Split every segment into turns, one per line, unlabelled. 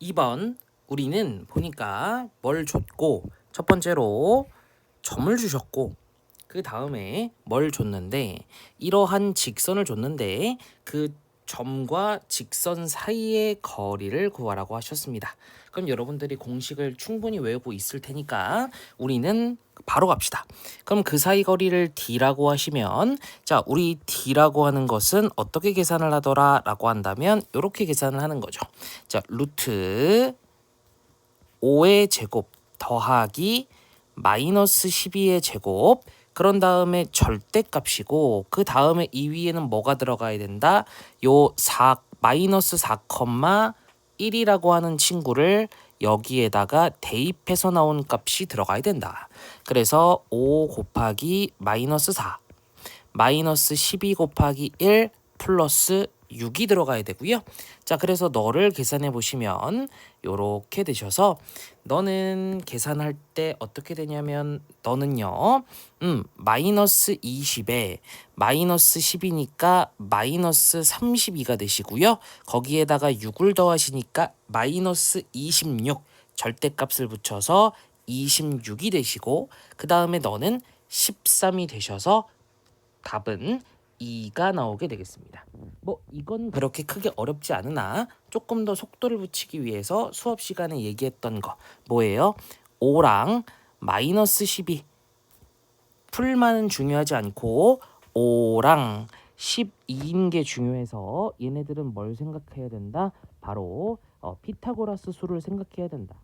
2번 우리는 보니까 뭘 줬고 첫 번째로 점을 주셨고 그 다음에 뭘 줬는데 이러한 직선을 줬는데 그 점과 직선 사이의 거리를 구하라고 하셨습니다. 그럼 여러분들이 공식을 충분히 외우고 있을 테니까 우리는 바로 갑시다. 그럼 그 사이 거리를 d라고 하시면 자, 우리 d라고 하는 것은 어떻게 계산을 하더라라고 한다면 이렇게 계산을 하는 거죠. 자, 루트 5의 제곱 더하기 마이너스 12의 제곱 그런 다음에 절대값이고 그 다음에 이 위에는 뭐가 들어가야 된다? 요 4, 마이너스 4,1이라고 하는 친구를 여기에다가 대입해서 나온 값이 들어가야 된다. 그래서 5 곱하기 마이너스 4 마이너스 12 곱하기 1 플러스 6이 들어가야 되고요. 자, 그래서 너를 계산해 보시면 요렇게 되셔서 너는 계산할 때 어떻게 되냐면 너는요. 음, 마이너스 20에 마이너스 10이니까 마이너스 32가 되시고요. 거기에다가 6을 더하시니까 마이너스 26 절대값을 붙여서 26이 되시고 그 다음에 너는 13이 되셔서 답은 2가 나오게 되겠습니다. 뭐 이건 그렇게 크게 어렵지 않으나 조금 더 속도를 붙이기 위해서 수업 시간에 얘기했던 거 뭐예요? 5랑 마이너스 12 풀만은 중요하지 않고 5랑 12인 게 중요해서 얘네들은 뭘 생각해야 된다? 바로 어, 피타고라스 수를 생각해야 된다.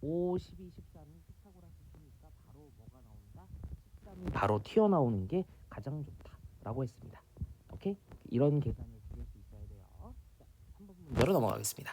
5, 12, 13은 피타고라스 수니까 바로 뭐가 나온다? 13이 바로 튀어나오는 게 가장 좋다 라고 했습니다. 오케이? 이런 계산을 지을 수 있어야 돼요. 자, 3번 문제로 넘어가겠습니다.